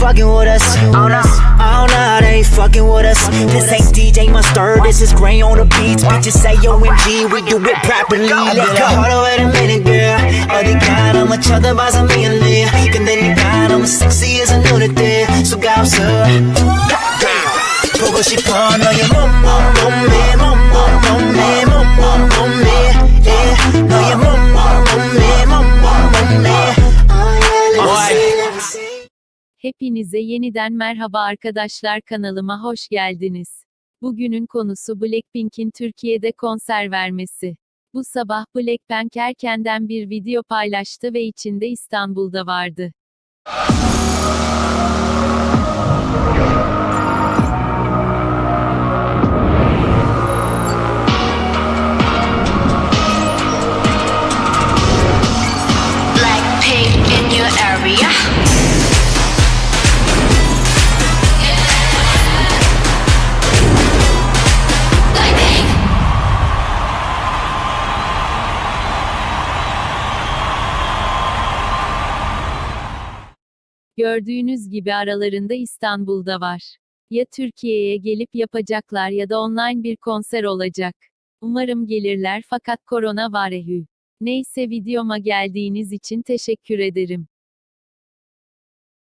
fucking with us. Oh no, oh no, they ain't fucking with us. This ain't DJ Mustard, this is Gray on the beats. Bitches say OMG, we do it properly. Let's go. Hold on, wait a minute, girl. 어디 가나 뭐 쳐다봐서 미안해. 근데 네가 너무 섹시해서 눈에 띄. 수가 없어. 보고 싶어 너의 몸몸 몸매 Hepinize yeniden merhaba arkadaşlar kanalıma hoş geldiniz. Bugünün konusu Blackpink'in Türkiye'de konser vermesi. Bu sabah Blackpink erkenden bir video paylaştı ve içinde İstanbul'da vardı. Gördüğünüz gibi aralarında İstanbul'da var. Ya Türkiye'ye gelip yapacaklar ya da online bir konser olacak. Umarım gelirler fakat korona var ehü. Neyse videoma geldiğiniz için teşekkür ederim.